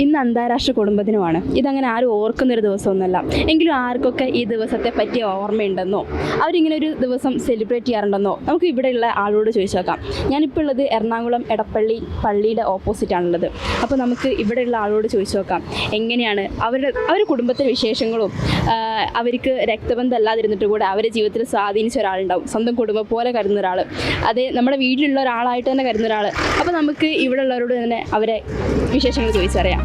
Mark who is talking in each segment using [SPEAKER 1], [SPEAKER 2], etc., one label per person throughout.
[SPEAKER 1] ഇന്ന് അന്താരാഷ്ട്ര കുടുംബദിനമാണ്. ഇതങ്ങനെ ആരും ഓർക്കുന്നൊരു ദിവസമൊന്നുമല്ല. എങ്കിലും ആർക്കൊക്കെ ഈ ദിവസത്തെ പറ്റിയ ഓർമ്മയുണ്ടെന്നോ? അവരിങ്ങനെ ഒരു ദിവസം സെലിബ്രേറ്റ് ചെയ്യാറുണ്ടെന്നോ? നമുക്ക് ഇവിടെയുള്ള ആളോട് ചോദിച്ചു നോക്കാം ഞാനിപ്പോൾ ഉള്ളത് എറണാകുളം എടപ്പള്ളി പള്ളിയുടെ ഓപ്പോസിറ്റ് ആണുള്ളത്. അപ്പോൾ നമുക്ക് ഇവിടെയുള്ള ആളോട് ചോദിച്ചു നോക്കാം എങ്ങനെയാണ് അവരുടെ അവരുടെ കുടുംബത്തിലെ വിശേഷങ്ങളും? അവർക്ക് രക്തബന്ധം അല്ലാതിരുന്നിട്ട് കൂടെ അവരെ ജീവിതത്തിൽ സ്വാധീനിച്ച ഒരാളുണ്ടാവും. സ്വന്തം കുടുംബം പോലെ കരുതുന്ന ഒരാൾ അതേ നമ്മുടെ വീട്ടിലുള്ള ഒരാളായിട്ട് തന്നെ കരുതുന്ന ഒരാൾ അപ്പോൾ നമുക്ക് ഇവിടെ ഉള്ളവരോട് തന്നെ അവരെ വിശേഷങ്ങൾ ചോദിച്ചറിയാം.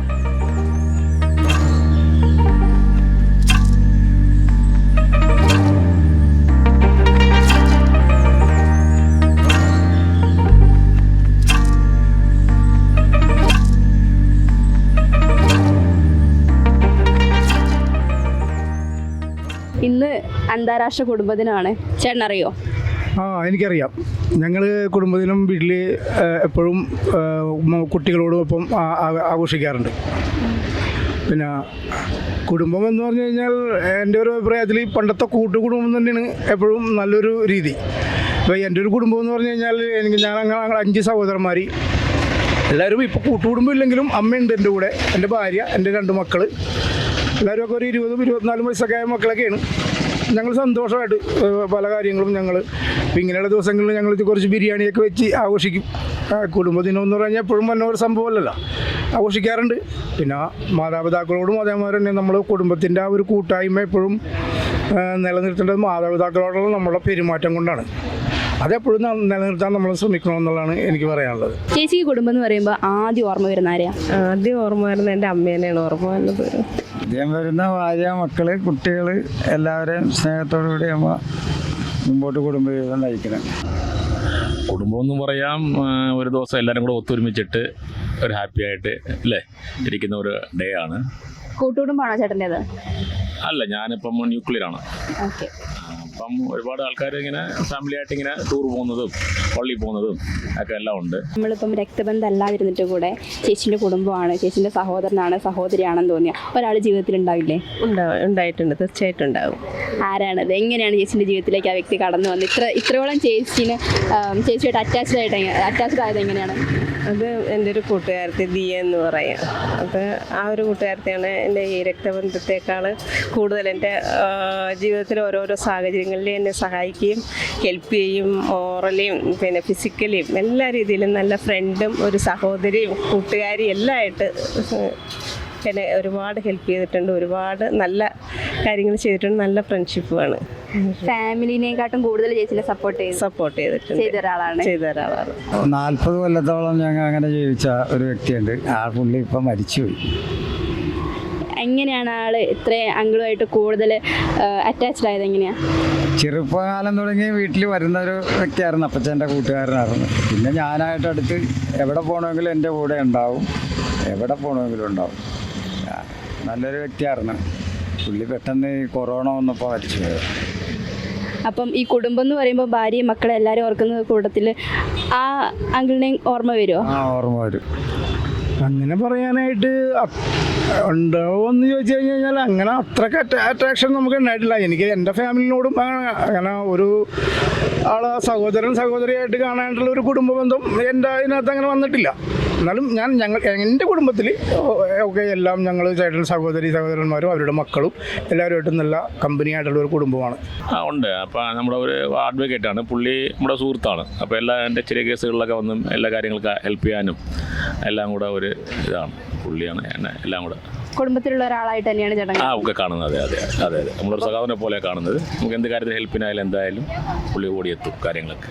[SPEAKER 1] ഇന്ന് അന്താരാഷ്ട്ര കുടുംബദിനമാണ് ചേട്ടനറിയോ?
[SPEAKER 2] ആ എനിക്കറിയാം. ഞങ്ങൾ കുടുംബദിനം വീട്ടിൽ എപ്പോഴും കുട്ടികളോടും ഒപ്പം ആഘോഷിക്കാറുണ്ട്. പിന്നെ കുടുംബം എന്ന് പറഞ്ഞു കഴിഞ്ഞാൽ എന്റെ ഒരു അഭിപ്രായത്തിൽ പണ്ടത്തെ കൂട്ടുകുടുംബം തന്നെയാണ് എപ്പോഴും നല്ലൊരു രീതി. അപ്പോൾ എന്റെ ഒരു കുടുംബം എന്ന് പറഞ്ഞു കഴിഞ്ഞാൽ എനിക്ക് ഞാൻ ഞങ്ങൾ അഞ്ച് സഹോദരന്മാർ എല്ലാവരും ഇപ്പോൾ കൂട്ടുകുടുംബം ഇല്ലെങ്കിലും അമ്മയുണ്ട് എന്റെ കൂടെ. എന്റെ ഭാര്യ എന്റെ രണ്ട് മക്കൾ എല്ലാവരും ഒരു ഇരുപതും ഇരുപത്തിനാലും വയസ്സൊക്കെ ആയ മക്കളൊക്കെയാണ്. ഞങ്ങൾ സന്തോഷമായിട്ട് പല കാര്യങ്ങളും ഞങ്ങൾ ഇങ്ങനെയുള്ള ദിവസങ്ങളിൽ ഞങ്ങൾ കുറച്ച് ബിരിയാണിയൊക്കെ വെച്ച് ആഘോഷിക്കും. കുടുംബദിനം എന്ന് പറഞ്ഞാൽ എപ്പോഴും വന്ന ഒരു സംഭവമല്ലല്ലോ. ആഘോഷിക്കാറുണ്ട്. പിന്നെ മാതാപിതാക്കളോടും അതേമാതിരി തന്നെ നമ്മൾ കുടുംബത്തിന്റെ ആ ഒരു കൂട്ടായ്മ എപ്പോഴും നിലനിർത്തേണ്ടത് മാതാപിതാക്കളോടുള്ള നമ്മുടെ പെരുമാറ്റം കൊണ്ടാണ്. അതെപ്പോഴും നിലനിർത്താൻ നമ്മൾ ശ്രമിക്കണമെന്നുള്ളതാണ് എനിക്ക് പറയാനുള്ളത്.
[SPEAKER 1] ചേച്ചിക്ക് കുടുംബം എന്ന് പറയുമ്പോൾ ആദ്യം ഓർമ്മ വരുന്ന ആരെയാ
[SPEAKER 3] ആദ്യം ഓർമ്മ വരുന്ന എന്റെ അമ്മേനെയാണ് ഓർമ്മ വരുന്നത്.
[SPEAKER 4] ആദ്യം വരുന്ന ഭാര്യ മക്കൾ കുട്ടികൾ എല്ലാവരെയും സ്നേഹത്തോടു കൂടി നമ്മൾ മുമ്പോട്ട് കുടുംബജീവിതം നയിക്കണം.
[SPEAKER 5] കുടുംബം എന്ന് പറയാം ഒരു ദിവസം എല്ലാവരും കൂടെ ഒത്തൊരുമിച്ചിട്ട് ഒരു ഹാപ്പി ആയിട്ട് അല്ലേ? ഇരിക്കുന്ന ഒരു ഡേ ആണ്.
[SPEAKER 1] കൂട്ടുകുടുംബമാണോ ചേട്ടന്റെത്?
[SPEAKER 5] അല്ല ഞാനിപ്പം ന്യൂക്ലിയർ ആണ്.
[SPEAKER 1] ഓക്കെ.
[SPEAKER 5] അപ്പം ഒരുപാട് ആൾക്കാർ ഇങ്ങനെ ഫാമിലി ആയിട്ട് ഇങ്ങനെ ടൂർ പോകുന്നതും പള്ളിയിൽ പോകുന്നതും ഒക്കെ എല്ലാം ഉണ്ട്.
[SPEAKER 1] നമ്മളിപ്പം രക്തബന്ധം അല്ലാതിരുന്നിട്ട് കൂടെ ചേച്ചിന്റെ കുടുംബമാണ് ചേച്ചിന്റെ സഹോദരനാണ് സഹോദരിയാണെന്ന് തോന്നിയ ഒരാൾ ജീവിതത്തിൽ ഉണ്ടാവില്ലേ
[SPEAKER 3] ഉണ്ടാവും ഉണ്ടായിട്ടുണ്ട് തീർച്ചയായിട്ടും ഉണ്ടാവും.
[SPEAKER 1] ആരാണത് എങ്ങനെയാണ് ചേച്ചിന്റെ ജീവിതത്തിലേക്ക് ആ വ്യക്തി കടന്നു വന്നത്? ഇത്ര ഇത്രയോളം ചേച്ചിന് ചേച്ചിയായിട്ട് അറ്റാച്ച്ഡ് ആയിട്ട് അറ്റാച്ച്ഡ് ആയത് എങ്ങനെയാണ്?
[SPEAKER 3] അത് എന്റെ ഒരു കൂട്ടുകാരത്തി ദിയ എന്ന് പറയാം. അത് ആ ഒരു കൂട്ടുകാരത്തിയാണ് എന്റെ ഈ രക്തബന്ധത്തെക്കാൾ കൂടുതൽ എന്റെ ജീവിതത്തിൽ ഓരോരോ ഓരോരോ സാഹചര്യങ്ങളിൽ എന്നെ സഹായിക്കുകയും ഹെൽപ്പ് ചെയ്യും മോറലിയും പിന്നെ ഫിസിക്കലിയും എല്ലാ രീതിയിലും നല്ല ഫ്രണ്ടും ഒരു സഹോദരിയും കൂട്ടുകാരിയും എല്ലാം ആയിട്ട് എന്നെ ഒരുപാട് ഹെൽപ്പ് ചെയ്തിട്ടുണ്ട്. ഒരുപാട് നല്ല കാര്യങ്ങൾ ചെയ്തിട്ടുണ്ട്. നല്ല ഫ്രണ്ട്ഷിപ്പാണ്
[SPEAKER 1] ഫാമിലിനെക്കാട്ടും കൂടുതൽ ചേച്ചിനെ സപ്പോർട്ട് ചെയ്ത്.
[SPEAKER 3] സപ്പോർട്ട് ചെയ്തിട്ടുണ്ട്.
[SPEAKER 1] ചെയ്ത ഒരാളാണ്.
[SPEAKER 3] ചെയ്ത ഒരാളാണ്.
[SPEAKER 4] നാൽപ്പത് കൊല്ലത്തോളം ഞങ്ങൾ അങ്ങനെ ജീവിച്ച ഒരു വ്യക്തിയുണ്ട്. ആ പുള്ളി ഇപ്പം മരിച്ചുപോയി.
[SPEAKER 1] എങ്ങനെയാണ് ആൾ ഇത്രയും അങ്കിളുമായിട്ട് കൂടുതൽ അറ്റാച്ച്ഡ് ആയത് എങ്ങനെയാ?
[SPEAKER 4] ചെറുപ്പകാലം തുടങ്ങി വീട്ടിൽ വരുന്ന ഒരു വ്യക്തിയായിരുന്നു അപ്പച്ചന്റെ കൂട്ടുകാരനായിരുന്നു. പിന്നെ ഞാനായിട്ട് അടുത്ത് എവിടെ പോകണമെങ്കിലും എന്റെ കൂടെ ഉണ്ടാവും. എവിടെ പോകണമെങ്കിലും ഉണ്ടാവും. നല്ലൊരു വ്യക്തിയായിരുന്നു. പുള്ളി പെട്ടെന്ന് കൊറോണ വന്നപ്പോൾ മരിച്ചു പോയത്
[SPEAKER 1] അപ്പം ഈ കുടുംബം എന്ന് പറയുമ്പോൾ ഭാര്യയും മക്കളെ എല്ലാവരും ഓർക്കുന്ന കൂട്ടത്തിൽ ആ അങ്കിളിനെയും ഓർമ്മ വരുമോ?
[SPEAKER 4] ആ ഓർമ്മ വരും.
[SPEAKER 2] അങ്ങനെ പറയാനായിട്ട് ഉണ്ടോ ഉണ്ടാവോ എന്ന് ചോദിച്ചു കഴിഞ്ഞ് കഴിഞ്ഞാൽ അങ്ങനെ അത്രയ്ക്ക് അട്രാക്ഷൻ നമുക്ക് ഉണ്ടായിട്ടില്ല. എനിക്ക് എന്റെ ഫാമിലിനോടും അങ്ങനെ അങ്ങനെ ഒരു ആളെ സഹോദരൻ സഹോദരിയായിട്ട് കാണാനുള്ള ഒരു കുടുംബ ബന്ധം എന്റെ അതിനകത്ത് അങ്ങനെ വന്നിട്ടില്ല. എന്നാലും ഞാൻ ഞങ്ങൾ എന്റെ കുടുംബത്തിൽ ഒക്കെ എല്ലാം ഞങ്ങൾ ചേട്ടൻ സഹോദരി സഹോദരന്മാരും അവരുടെ മക്കളും എല്ലാവരുമായിട്ടും നല്ല കമ്പനി ആയിട്ടുള്ള ഒരു കുടുംബമാണ്.
[SPEAKER 5] ആ ഉണ്ട്. അപ്പോൾ നമ്മുടെ ഒരു അഡ്വക്കേറ്റ് ആണ്. പുള്ളി നമ്മുടെ സുഹൃത്താണ്. അപ്പോൾ എല്ലാ എന്റെ ചെറിയ കേസുകളിലൊക്കെ വന്നും എല്ലാ കാര്യങ്ങൾക്ക് ഹെൽപ്പ് ചെയ്യാനും എല്ലാം കൂടെ ഒരു ഇതാണ്. പുള്ളിയാണ് എന്നെ എല്ലാം കൂടെ.
[SPEAKER 1] കുടുംബത്തിലുള്ള ഒരാളായിട്ട് തന്നെയാണ് ചേട്ടൻ.
[SPEAKER 5] ആ ഒക്കെ കാണുന്നത്. അതെ അതെ അതെ അതെ. നമ്മളൊരു സഹോദരനെ പോലെ കാണുന്നത്. നമുക്ക് എന്ത് കാര്യത്തിൽ ഹെൽപ്പിനായാലും എന്തായാലും പുള്ളി ഓടിയെത്തും കാര്യങ്ങളൊക്കെ.